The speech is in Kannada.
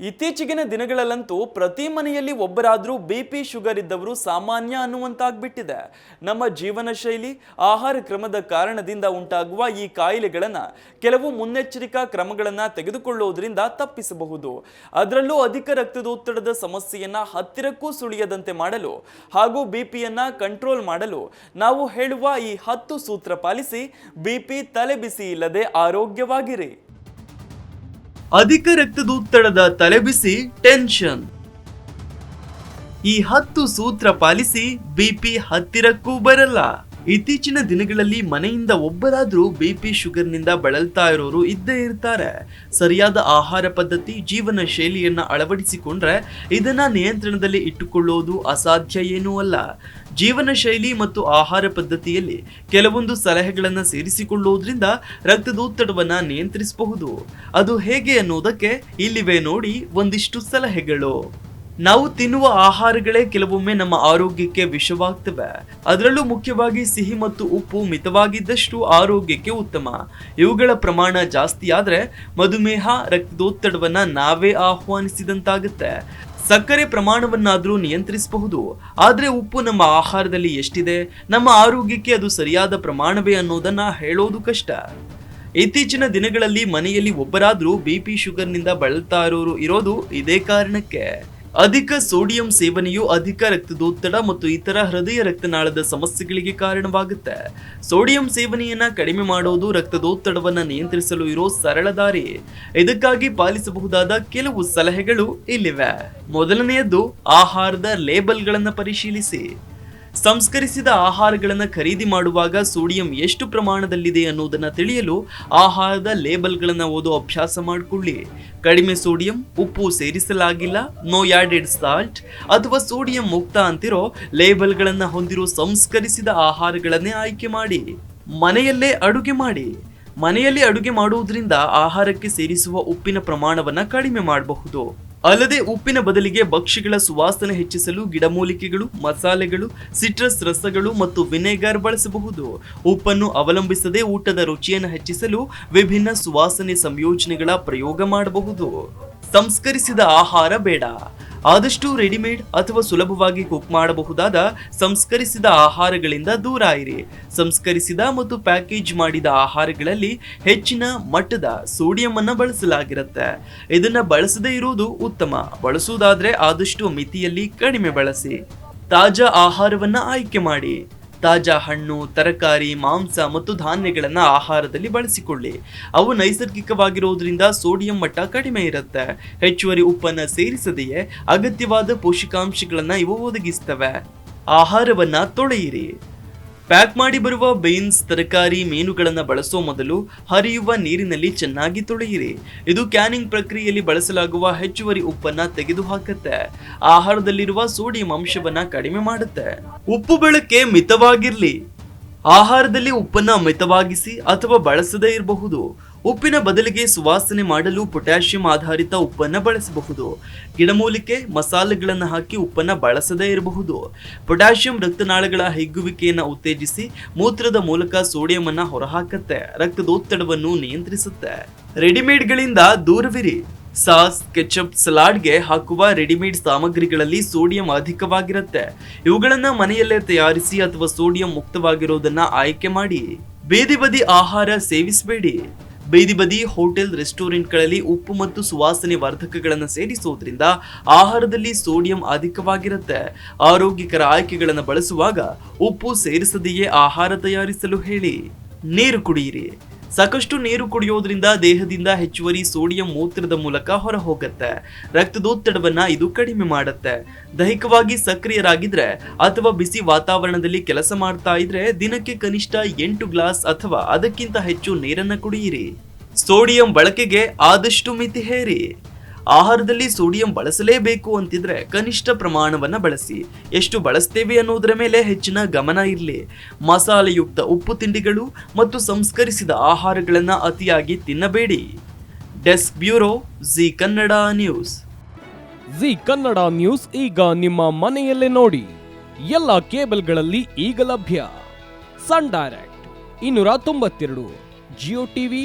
ಇತ್ತೀಚೆಗಿನ ದಿನಗಳಲ್ಲಂತೂ ಪ್ರತಿ ಮನೆಯಲ್ಲಿ ಒಬ್ಬರಾದರೂ ಬಿ ಪಿ ಶುಗರ್ ಇದ್ದವರು ಸಾಮಾನ್ಯ ಅನ್ನುವಂತಾಗ್ಬಿಟ್ಟಿದೆ. ನಮ್ಮ ಜೀವನ ಶೈಲಿ, ಆಹಾರ ಕ್ರಮದ ಕಾರಣದಿಂದ ಉಂಟಾಗುವ ಈ ಕಾಯಿಲೆಗಳನ್ನು ಕೆಲವು ಮುನ್ನೆಚ್ಚರಿಕಾ ಕ್ರಮಗಳನ್ನು ತೆಗೆದುಕೊಳ್ಳುವುದರಿಂದ ತಪ್ಪಿಸಬಹುದು. ಅದರಲ್ಲೂ ಅಧಿಕ ರಕ್ತದೊತ್ತಡದ ಸಮಸ್ಯೆಯನ್ನು ಹತ್ತಿರಕ್ಕೂ ಸುಳಿಯದಂತೆ ಮಾಡಲು ಹಾಗೂ ಬಿ ಪಿಯನ್ನು ಕಂಟ್ರೋಲ್ ಮಾಡಲು ನಾವು ಹೇಳುವ ಈ ಹತ್ತು ಸೂತ್ರ ಪಾಲಿಸಿ ಬಿ ಪಿ ತಲೆಬಿಸಿ ಇಲ್ಲದೆ ಆರೋಗ್ಯವಾಗಿರಿ. ಅಧಿಕ ರಕ್ತದೊತ್ತಡದ ತಲೆಬಿಸಿ ಟೆನ್ಷನ್. ಈ ಹತ್ತು ಸೂತ್ರ ಪಾಲಿಸಿ ಬಿಪಿ ಹತ್ತಿರಕ್ಕೂ ಬರಲ್ಲ. ಇತ್ತೀಚಿನ ದಿನಗಳಲ್ಲಿ ಮನೆಯಿಂದ ಒಬ್ಬರಾದ್ರೂ ಬಿಪಿ ಶುಗರ್ನಿಂದ ಬಳಲ್ತಾ ಇರೋರು ಇದ್ದೇ ಇರ್ತಾರೆ. ಸರಿಯಾದ ಆಹಾರ ಪದ್ಧತಿ, ಜೀವನ ಶೈಲಿಯನ್ನ ಅಳವಡಿಸಿಕೊಂಡ್ರೆ ಇದನ್ನು ನಿಯಂತ್ರಣದಲ್ಲಿ ಇಟ್ಟುಕೊಳ್ಳೋದು ಅಸಾಧ್ಯ ಏನೂ ಅಲ್ಲ. ಜೀವನ ಶೈಲಿ ಮತ್ತು ಆಹಾರ ಪದ್ಧತಿಯಲ್ಲಿ ಕೆಲವೊಂದು ಸಲಹೆಗಳನ್ನು ಸೇರಿಸಿಕೊಳ್ಳುವುದರಿಂದ ರಕ್ತದೊತ್ತಡವನ್ನು ನಿಯಂತ್ರಿಸಬಹುದು. ಅದು ಹೇಗೆ ಅನ್ನೋದಕ್ಕೆ ಇಲ್ಲಿವೆ ನೋಡಿ ಒಂದಿಷ್ಟು ಸಲಹೆಗಳು. ನಾವು ತಿನ್ನುವ ಆಹಾರಗಳೇ ಕೆಲವೊಮ್ಮೆ ನಮ್ಮ ಆರೋಗ್ಯಕ್ಕೆ ವಿಷವಾಗ್ತವೆ. ಅದರಲ್ಲೂ ಮುಖ್ಯವಾಗಿ ಸಿಹಿ ಮತ್ತು ಉಪ್ಪು ಮಿತವಾಗಿದ್ದಷ್ಟು ಆರೋಗ್ಯಕ್ಕೆ ಉತ್ತಮ. ಇವುಗಳ ಪ್ರಮಾಣ ಜಾಸ್ತಿ ಆದ್ರೆ ಮಧುಮೇಹ ರಕ್ತದೊತ್ತಡವನ್ನ ನಾವೇ ಆಹ್ವಾನಿಸಿದಂತಾಗುತ್ತೆ. ಸಕ್ಕರೆ ಪ್ರಮಾಣವನ್ನಾದರೂ ನಿಯಂತ್ರಿಸಬಹುದು. ಆದರೆ ಉಪ್ಪು ನಮ್ಮ ಆಹಾರದಲ್ಲಿ ಎಷ್ಟಿದೆ? ನಮ್ಮ ಆರೋಗ್ಯಕ್ಕೆ ಅದು ಸರಿಯಾದ ಪ್ರಮಾಣವೇ ಅನ್ನೋದನ್ನ ಹೇಳೋದು ಕಷ್ಟ. ಇತ್ತೀಚಿನ ದಿನಗಳಲ್ಲಿ ಮನೆಯಲ್ಲಿ ಒಬ್ಬರಾದರೂ ಬಿ ಪಿ ಶುಗರ್ನಿಂದ ಬಳಲ್ತಾ ಇರೋರು ಇರೋದು ಇದೇ ಕಾರಣಕ್ಕೆ. ಅಧಿಕ ಸೋಡಿಯಂ ಸೇವನೆಯು ಅಧಿಕ ರಕ್ತದೊತ್ತಡ ಮತ್ತು ಇತರ ಹೃದಯ ರಕ್ತನಾಳದ ಸಮಸ್ಯೆಗಳಿಗೆ ಕಾರಣವಾಗುತ್ತೆ. ಸೋಡಿಯಂ ಸೇವನೆಯನ್ನ ಕಡಿಮೆ ಮಾಡೋದು ರಕ್ತದೊತ್ತಡವನ್ನು ನಿಯಂತ್ರಿಸಲು ಇರೋ ಸರಳ ದಾರಿ. ಇದಕ್ಕಾಗಿ ಪಾಲಿಸಬಹುದಾದ ಕೆಲವು ಸಲಹೆಗಳು ಇಲ್ಲಿವೆ. ಮೊದಲನೆಯದ್ದು, ಆಹಾರದ ಲೇಬಲ್ಗಳನ್ನು ಪರಿಶೀಲಿಸಿ. ಸಂಸ್ಕರಿಸಿದ ಆಹಾರಗಳನ್ನು ಖರೀದಿ ಮಾಡುವಾಗ ಸೋಡಿಯಂ ಎಷ್ಟು ಪ್ರಮಾಣದಲ್ಲಿದೆ ಅನ್ನೋದನ್ನು ತಿಳಿಯಲು ಆಹಾರದ ಲೇಬಲ್ಗಳನ್ನು ಓದೋ ಅಭ್ಯಾಸ ಮಾಡಿಕೊಳ್ಳಿ. ಕಡಿಮೆ ಸೋಡಿಯಂ, ಉಪ್ಪು ಸೇರಿಸಲಾಗಿಲ್ಲ, ನೋ ಯಾಡೆಡ್ ಸಾಲ್ಟ್ ಅಥವಾ ಸೋಡಿಯಂ ಮುಕ್ತ ಅಂತಿರೋ ಲೇಬಲ್ಗಳನ್ನು ಹೊಂದಿರೋ ಸಂಸ್ಕರಿಸಿದ ಆಹಾರಗಳನ್ನೇ ಆಯ್ಕೆ ಮಾಡಿ. ಮನೆಯಲ್ಲೇ ಅಡುಗೆ ಮಾಡಿ. ಮನೆಯಲ್ಲಿ ಅಡುಗೆ ಮಾಡುವುದರಿಂದ ಆಹಾರಕ್ಕೆ ಸೇರಿಸುವ ಉಪ್ಪಿನ ಪ್ರಮಾಣವನ್ನು ಕಡಿಮೆ ಮಾಡಬಹುದು. ಅಲ್ಲದೆ ಉಪ್ಪಿನ ಬದಲಿಗೆ ಭಕ್ಷ್ಯಗಳ ಸುವಾಸನೆ ಹೆಚ್ಚಿಸಲು ಗಿಡಮೂಲಿಕೆಗಳು, ಮಸಾಲೆಗಳು, ಸಿಟ್ರಸ್ ರಸಗಳು ಮತ್ತು ವಿನೆಗರ್ ಬಳಸಬಹುದು. ಉಪ್ಪನ್ನು ಅವಲಂಬಿಸದೆ ಊಟದ ರುಚಿಯನ್ನು ಹೆಚ್ಚಿಸಲು ವಿಭಿನ್ನ ಸುವಾಸನೆ ಸಂಯೋಜನೆಗಳ ಪ್ರಯೋಗ ಮಾಡಬಹುದು. ಸಂಸ್ಕರಿಸಿದ ಆಹಾರ ಬೇಡ. ಆದಷ್ಟು ರೆಡಿಮೇಡ್ ಅಥವಾ ಸುಲಭವಾಗಿ ಕುಕ್ ಮಾಡಬಹುದಾದ ಸಂಸ್ಕರಿಸಿದ ಆಹಾರಗಳಿಂದ ದೂರ ಇರಿ. ಸಂಸ್ಕರಿಸಿದ ಮತ್ತು ಪ್ಯಾಕೇಜ್ ಮಾಡಿದ ಆಹಾರಗಳಲ್ಲಿ ಹೆಚ್ಚಿನ ಮಟ್ಟದ ಸೋಡಿಯಂ ಅನ್ನು ಬಳಸಲಾಗಿರುತ್ತೆ. ಇದನ್ನ ಬಳಸದೇ ಇರುವುದು ಉತ್ತಮ. ಬಳಸುವುದಾದ್ರೆ ಆದಷ್ಟು ಮಿತಿಯಲ್ಲಿ ಕಡಿಮೆ ಬಳಸಿ. ತಾಜಾ ಆಹಾರವನ್ನ ಆಯ್ಕೆ ಮಾಡಿ. ತಾಜಾ ಹಣ್ಣು, ತರಕಾರಿ, ಮಾಂಸ ಮತ್ತು ಧಾನ್ಯಗಳನ್ನು ಆಹಾರದಲ್ಲಿ ಬಳಸಿಕೊಳ್ಳಿ. ಅವು ನೈಸರ್ಗಿಕವಾಗಿರುವುದರಿಂದ ಸೋಡಿಯಂ ಮಟ್ಟ ಕಡಿಮೆ ಇರುತ್ತೆ. ಹೆಚ್ಚುವರಿ ಉಪ್ಪನ್ನು ಸೇರಿಸದೆಯೇ ಅಗತ್ಯವಾದ ಪೋಷಕಾಂಶಗಳನ್ನು ಇವು ಒದಗಿಸ್ತವೆ. ಆಹಾರವನ್ನು ತೊಳೆಯಿರಿ. ಪ್ಯಾಕ್ ಮಾಡಿ ಬರುವ ಬೀನ್ಸ್, ತರಕಾರಿ, ಮೀನುಗಳನ್ನು ಬಳಸೋ ಮೊದಲು ಹರಿಯುವ ನೀರಿನಲ್ಲಿ ಚೆನ್ನಾಗಿ ತೊಳೆಯಿರಿ. ಇದು ಕ್ಯಾನಿಂಗ್ ಪ್ರಕ್ರಿಯೆಯಲ್ಲಿ ಬಳಸಲಾಗುವ ಹೆಚ್ಚುವರಿ ಉಪ್ಪನ್ನ ತೆಗೆದುಹಾಕುತ್ತೆ. ಆಹಾರದಲ್ಲಿರುವ ಸೋಡಿಯಂ ಅಂಶವನ್ನ ಕಡಿಮೆ ಮಾಡುತ್ತೆ. ಉಪ್ಪು ಬಳಕೆ ಮಿತವಾಗಿರಲಿ. ಆಹಾರದಲ್ಲಿ ಉಪ್ಪನ್ನ ಮಿತವಾಗಿಸಿ ಅಥವಾ ಬಳಸದೇ ಇರಬಹುದು. ಉಪ್ಪಿನ ಬದಲಿಗೆ ಸುವಾಸನೆ ಮಾಡಲು ಪೊಟ್ಯಾಷಿಯಂ ಆಧಾರಿತ ಉಪ್ಪನ್ನು ಬಳಸಬಹುದು. ಗಿಡಮೂಲಿಕೆ, ಮಸಾಲೆಗಳನ್ನು ಹಾಕಿ ಉಪ್ಪನ್ನು ಬಳಸದೇ ಇರಬಹುದು. ಪೊಟ್ಯಾಷಿಯಂ ರಕ್ತನಾಳಗಳ ಹಿಗ್ಗುವಿಕೆಯನ್ನು ಉತ್ತೇಜಿಸಿ ಮೂತ್ರದ ಮೂಲಕ ಸೋಡಿಯಂ ಅನ್ನ ಹೊರಹಾಕತ್ತೆ. ರಕ್ತದೊತ್ತಡವನ್ನು ನಿಯಂತ್ರಿಸುತ್ತೆ. ರೆಡಿಮೇಡ್ಗಳಿಂದ ದೂರವಿರಿ. ಸಾಸ್, ಕೆಚಪ್, ಸಲಾಡ್ಗೆ ಹಾಕುವ ರೆಡಿಮೇಡ್ ಸಾಮಗ್ರಿಗಳಲ್ಲಿ ಸೋಡಿಯಂ ಅಧಿಕವಾಗಿರುತ್ತೆ. ಇವುಗಳನ್ನು ಮನೆಯಲ್ಲೇ ತಯಾರಿಸಿ ಅಥವಾ ಸೋಡಿಯಂ ಮುಕ್ತವಾಗಿರೋದನ್ನ ಆಯ್ಕೆ ಮಾಡಿ. ಬೇದಿ ಬದಿ ಆಹಾರ ಸೇವಿಸಬೇಡಿ. ಬೀದಿ ಬದಿ ಹೋಟೆಲ್ ರೆಸ್ಟೋರೆಂಟ್ಗಳಲ್ಲಿ ಉಪ್ಪು ಮತ್ತು ಸುವಾಸನೆ ವರ್ಧಕಗಳನ್ನು ಸೇರಿಸುವುದರಿಂದ ಆಹಾರದಲ್ಲಿ ಸೋಡಿಯಂ ಅಧಿಕವಾಗಿರುತ್ತೆ. ಆರೋಗ್ಯಕರ ಆಯ್ಕೆಗಳನ್ನು ಬಳಸುವಾಗ ಉಪ್ಪು ಸೇರಿಸದೆಯೇ ಆಹಾರ ತಯಾರಿಸಲು ಹೇಳಿ. ನೀರು ಕುಡಿಯಿರಿ. ಸಾಕಷ್ಟು ನೀರು ಕುಡಿಯೋದ್ರಿಂದ ದೇಹದಿಂದ ಹೆಚ್ಚುವರಿ ಸೋಡಿಯಂ ಮೂತ್ರದ ಮೂಲಕ ಹೊರ ಹೋಗುತ್ತೆ ರಕ್ತದೊತ್ತಡವನ್ನ ಇದು ಕಡಿಮೆ ಮಾಡುತ್ತೆ. ದೈಹಿಕವಾಗಿ ಸಕ್ರಿಯರಾಗಿದ್ರೆ ಅಥವಾ ಬಿಸಿ ವಾತಾವರಣದಲ್ಲಿ ಕೆಲಸ ಮಾಡ್ತಾ ಇದ್ರೆ ದಿನಕ್ಕೆ ಕನಿಷ್ಠ ಎಂಟು ಗ್ಲಾಸ್ ಅಥವಾ ಅದಕ್ಕಿಂತ ಹೆಚ್ಚು ನೀರನ್ನ ಕುಡಿಯಿರಿ. ಸೋಡಿಯಂ ಬಳಕೆಗೆ ಆದಷ್ಟು ಮಿತಿ ಹೇರಿ. ಆಹಾರದಲ್ಲಿ ಸೋಡಿಯಂ ಬಳಸಲೇಬೇಕು ಅಂತಿದ್ರೆ ಕನಿಷ್ಠ ಪ್ರಮಾಣವನ್ನು ಬಳಸಿ. ಎಷ್ಟು ಬಳಸ್ತೇವೆ ಅನ್ನೋದರ ಮೇಲೆ ಹೆಚ್ಚಿನ ಗಮನ ಇರಲಿ. ಮಸಾಲೆಯುಕ್ತ ಉಪ್ಪು ತಿಂಡಿಗಳು ಮತ್ತು ಸಂಸ್ಕರಿಸಿದ ಆಹಾರಗಳನ್ನು ಅತಿಯಾಗಿ ತಿನ್ನಬೇಡಿ. Desk bureau, Zee Kannada news. Zee Kannada news ಈಗ ನಿಮ್ಮ ಮನೆಯಲ್ಲೇ ನೋಡಿ. ಎಲ್ಲ ಕೇಬಲ್ಗಳಲ್ಲಿ ಈಗ ಲಭ್ಯ. ಸನ್ ಡೈರೆಕ್ಟ್, ಇನ್ನೂರ ತೊಂಬತ್ತೆರಡು, ಜಿಯೋ ಟಿವಿ